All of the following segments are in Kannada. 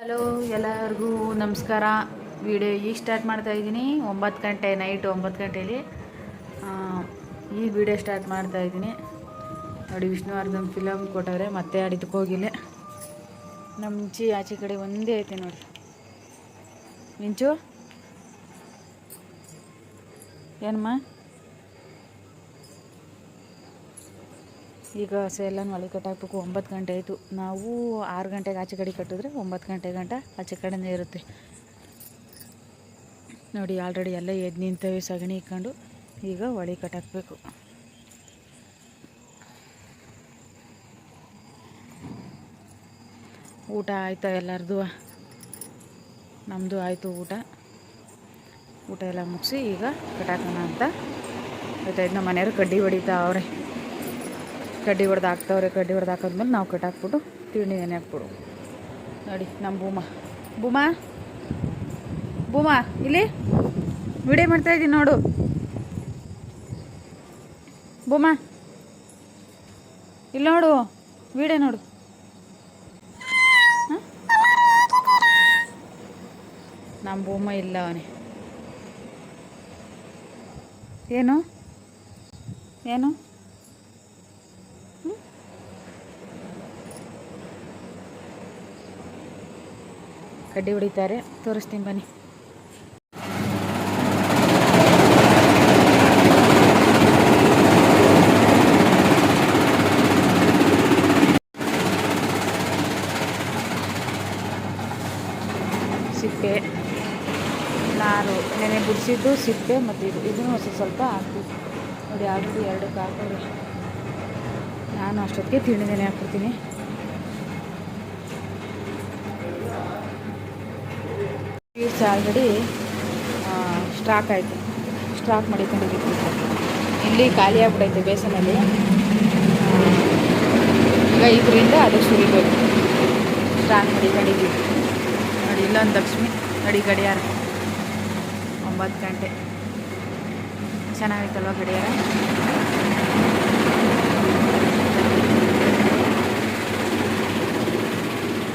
ಹಲೋ, ಎಲ್ಲರಿಗೂ ನಮಸ್ಕಾರ. ವಿಡಿಯೋ ಈಗ ಸ್ಟಾರ್ಟ್ ಮಾಡ್ತಾ ಇದ್ದೀನಿ. ಒಂಬತ್ತು ಗಂಟೆ ನೈಟ್ ಒಂಬತ್ತು ಗಂಟೆಯಲ್ಲಿ ಈಗ ವಿಡಿಯೋ ಸ್ಟಾರ್ಟ್ ಮಾಡ್ತಾ ಇದ್ದೀನಿ. ನೋಡಿ, ವಿಷ್ಣುವರ್ಧನ್ ಫಿಲಮ್ ಕೊಟ್ಟವ್ರೆ, ಮತ್ತೆ ಆಡಿದ್ದಕ್ಕೆ ಹೋಗಿಲ್ಲ. ನಮ್ಮ ಮುಂಚೆ ಆಚೆ ಕಡೆ ಒಂದೇ ಐತೆ ನೋಡಿ. ಮಿಂಚು? ಏನಮ್ಮ? ಈಗ ಹಸೆ ಎಲ್ಲ ಒಲೆ ಕಟ್ಟಾಕ್ಬೇಕು. ಒಂಬತ್ತು ಗಂಟೆ ಆಯಿತು. ನಾವು ಆರು ಗಂಟೆಗೆ ಆಚೆ ಕಡೆ ಕಟ್ಟಿದ್ರೆ ಒಂಬತ್ತು ಗಂಟೆ ಗಂಟ ಆಚೆ ಕಡೆನೇ ಇರುತ್ತೆ. ನೋಡಿ, ಆಲ್ರೆಡಿ ಎಲ್ಲ ಎದ್ದು ನಿಂತವೆ ಸಗಣಿ ಇಕ್ಕೊಂಡು ಈಗ ಒಳಿ ಕಟ್ಟಾಕಬೇಕು. ಊಟ ಆಯ್ತಾ ಎಲ್ಲರದು? ನಮ್ಮದು ಆಯಿತು ಊಟ. ಊಟ ಎಲ್ಲ ಮುಗಿಸಿ ಈಗ ಕಟ್ಟಾಕೋಣ ಅಂತ ಆಯ್ತಾಯ್ತು ನಮ್ಮ ಮನೆಯವರು ಕಡ್ಡಿ ಹೊಡಿತಾ ಅವ್ರೆ. ಕಡ್ಡಿ ಹೊಡೆದು ಹಾಕ್ತವ್ರೆ, ಕಡ್ಡಿ ಹೊಡೆದು ಹಾಕಿದ್ಮೇಲೆ ನಾವು ಕಟ್ಟಾಕ್ಬಿಟ್ಟು ತಿಂಡಿ ನೆನೆ ಹಾಕ್ಬಿಡು. ನೋಡಿ ನಮ್ಮ ಭೂಮ. ಭೂಮಾ? ಭೂಮಾ, ಇಲ್ಲಿ? ವಿಡಿಯೋ ಮಾಡ್ತಾ ಇದ್ದೀನಿ ನೋಡು. ಭೂಮಾ, ಇಲ್ಲಿ ನೋಡು, ವಿಡಿಯೋ ನೋಡು? ನಮ್ಮ ಭೂಮ ಇಲ್ಲ ಅವನೇ. ಏನು? ಏನು? ಕಡ್ಡಿ ಹೊಡಿತಾರೆ. ತೋರಿಸ್ತೀನಿ ಬನ್ನಿ. ಸಿಪ್ಪೆ, ನಾರು, ನೆನೆ ಬಿಡಿಸಿದ್ದು ಸಿಪ್ಪೆ ಮತ್ತು ಇದು. ಇದನ್ನು ಹೊಸ ಸ್ವಲ್ಪ ಹಾಕ್ತೀವಿ ನೋಡಿ, ಆಲ್ರೆಡಿ ಎರಡಕ್ಕೆ ಹಾಕೋರಿ ನಾನು ಅಷ್ಟೊತ್ತಿಗೆ ತಿಂಡಿ ನೆನೆ ಹಾಕ್ಬಿಡ್ತೀನಿ. ಸ್ವೀಟ್ಸ್ ಆಲ್ರೆಡಿ ಸ್ಟಾಕ್ ಆಯಿತು. ಸ್ಟಾಕ್ ಮಾಡಿಕೊಂಡಿದ್ದೀವಿ. ಇಲ್ಲಿ ಖಾಲಿ ಆಗ್ಬಿಡೈತೆ ಬೇಸನಲ್ಲಿ. ಈಗ ಇದರಿಂದ ಅದು ಸುರಿಬೇಕು ಸ್ಟಾಕ್ ಮಾಡಿಕೊಂಡಿದ್ದೀವಿ. ನೋಡಿ ಇಲ್ಲೊಂದು ಲಕ್ಷ್ಮಿ, ನೋಡಿ ಗಡಿಯಾರ. ಒಂಬತ್ತು ಗಂಟೆ. ಚೆನ್ನಾಗಿತ್ತಲ್ವ ಗಡಿಯಾರ?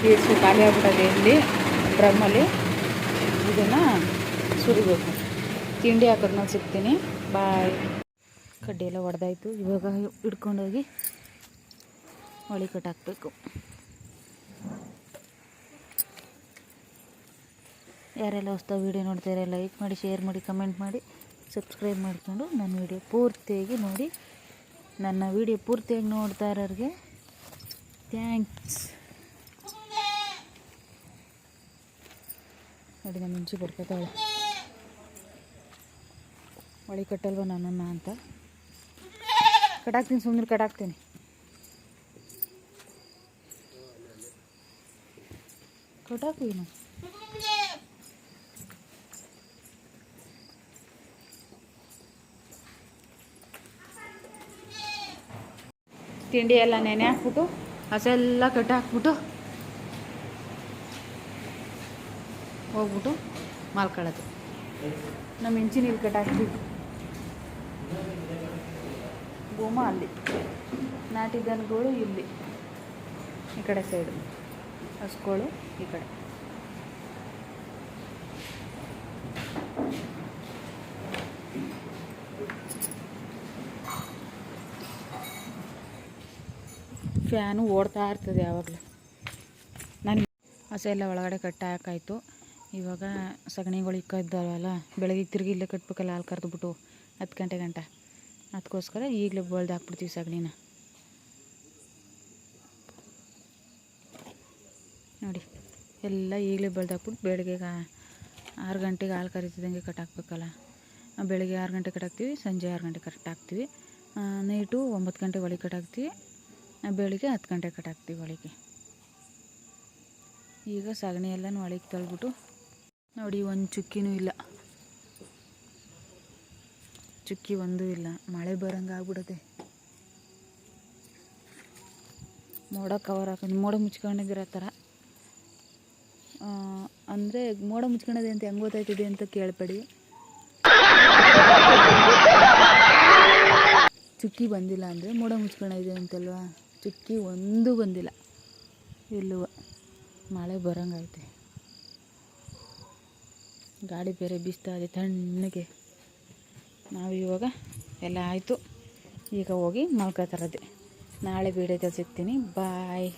ಪೀಸು ಖಾಲಿ ಇಲ್ಲಿ ಡ್ರಮ್ಮಲ್ಲಿ. ಇದನ್ನು ಸುರಿಬೇಕು. ತಿಂಡಿ ಹಾಕೋದ್ಮೇಲೆ ಸಿಗ್ತೀನಿ ಬಾಯ್ ಕಡ್ಡಿ ಎಲ್ಲ ಒಡೆದಾಯ್ತು. ಇವಾಗ ಹಿಡ್ಕೊಂಡೋಗಿ ಹೊಳಿ ಕಟ್ಟಾಕಬೇಕು ಯಾರೆಲ್ಲ ಹೊಸ್ತಾ ವೀಡಿಯೋ ನೋಡ್ತಾರೆ ಲೈಕ್ ಮಾಡಿ ಶೇರ್ ಮಾಡಿ ಕಮೆಂಟ್ ಮಾಡಿ ಸಬ್ಸ್ಕ್ರೈಬ್ ಮಾಡಿಕೊಂಡು ನನ್ನ ವೀಡಿಯೋ ಪೂರ್ತಿಯಾಗಿ ನೋಡಿ. ನನ್ನ ವೀಡಿಯೋ ಪೂರ್ತಿಯಾಗಿ ನೋಡ್ತಾ ಇರೋರಿಗೆ ಥ್ಯಾಂಕ್ಸ್ ನೋಡಿ ನಮ್ಮ ಮುಂಚೆ ಬಡ್ಕೋತಾಳೆ ಹೊಳಿ ಕಟ್ಟಲ್ವ ನನ್ನನ್ನು ಅಂತ. ಕಟಾಕ್ತೀನಿ ಸುಮ್ಮನೆ ಕಟಾಕ್ತೀನಿ ಕಟಾಕು ಏನು ತಿಂಡಿ ಎಲ್ಲ ನೆನೆ ಹಾಕ್ಬಿಟ್ಟು, ಹಸೆಲ್ಲ ಕಟ್ಟಿ ಹಾಕ್ಬಿಟ್ಟು ಹೋಗ್ಬಿಟ್ಟು ಮಾಲ್ಕೊಳ್ಳೋದು ನಮ್ಮ ಇಂಚಿನ ಕಟ್ಟಾಕ್ತೀವಿ ಭೂಮ ಅಲ್ಲಿ. ನಾಟಿ ದನಗಳು ಇಲ್ಲಿ. ಈ ಕಡೆ ಸೈಡು ಹಸ್ಗಳು ಈ ಕಡೆ. ಫ್ಯಾನು ಓಡ್ತಾ ಇರ್ತದೆ ಯಾವಾಗಲೂ. ನಾನು ಹಸೆ ಒಳಗಡೆ ಕಟ್ಟಾಕಾಯ್ತು ಇವಾಗ ಸಗಣಿಗಳು ಇಕ್ಕಿದ್ದಾವಲ್ಲ ಬೆಳಗ್ಗೆ ತಿರುಗಿ ಇಲ್ಲೇ ಕಟ್ಬೇಕಲ್ಲ, ಹಾಲು ಕರೆದ್ಬಿಟ್ಟು ಹತ್ತು ಗಂಟೆ ಗಂಟ. ಅದಕ್ಕೋಸ್ಕರ ಈಗಲೇ ಬಳ್ದು ಹಾಕ್ಬಿಡ್ತೀವಿ ಸಗಣಿನ. ನೋಡಿ, ಎಲ್ಲ ಈಗಲೇ ಬಳ್ದು ಹಾಕ್ಬಿಟ್ಟು ಬೆಳಗ್ಗೆ ಆರು ಗಂಟೆಗೆ ಹಾಲು ಕರಿತಿದ್ದಂಗೆ ಕಟ್ ಹಾಕ್ಬೇಕಲ್ಲ. ಬೆಳಗ್ಗೆ ಆರು ಗಂಟೆ ಕಟ್ಟಾಕ್ತೀವಿ ಸಂಜೆ ಆರು ಗಂಟೆ ಕಟ್ಟಾಕ್ತೀವಿ ನೈಟು ಒಂಬತ್ತು ಗಂಟೆ ಒಳಗೆ ಕಟ್ಟಾಕ್ತೀವಿ ಹಾಕ್ತೀವಿ. ಬೆಳಗ್ಗೆ ಹತ್ತು ಗಂಟೆ ಕಟ್ಟಾಕ್ತೀವಿ ಒಳಗೆ. ಈಗ ಸಗಣಿ ಎಲ್ಲನೂ ಒಳಗೆ ತಳ್ಬಿಟ್ಟು ನೋಡಿ, ಒಂದು ಚುಕ್ಕಿನೂ ಇಲ್ಲ. ಚುಕ್ಕಿ ಒಂದೂ ಇಲ್ಲ. ಮಳೆ ಬರಂಗೆ ಆಗ್ಬಿಡುತ್ತೆ. ಮೋಡ ಕವರ್ ಹಾಕೊಂಡು, ಮೋಡ ಮುಚ್ಕೊಂಡಿದ್ದೀರ ಥರ ಅಂದರೆ ಮೋಡ ಮುಚ್ಕೊಂಡಿದೆ ಅಂತ ಹೆಂಗೆ ಗೊತ್ತಾಯ್ತಿದೆ ಅಂತ ಕೇಳಬೇಡಿ. ಚುಕ್ಕಿ ಬಂದಿಲ್ಲ ಅಂದರೆ ಮೋಡ ಮುಚ್ಕೊಂಡಿದೆ ಅಂತಲ್ವಾ? ಚುಕ್ಕಿ ಒಂದೂ ಬಂದಿಲ್ಲ. ಎಲ್ಲೂ ಮಳೆ ಬರೋಂಗೈತೆ ಗಾಳಿ ಬೇರೆ ಬೀಸ್ತಾ ಇದೆ ತಣ್ಣಗೆ. ನಾವು ಇವಾಗ ಎಲ್ಲ ಆಯಿತು. ಈಗ ಹೋಗಿ ಮಲ್ಕೋತಾರದೆ ನಾಳೆ ವೀಡಿಯೋದಲ್ಲಿ ಸಿಗ್ತೀನಿ ಬಾಯ್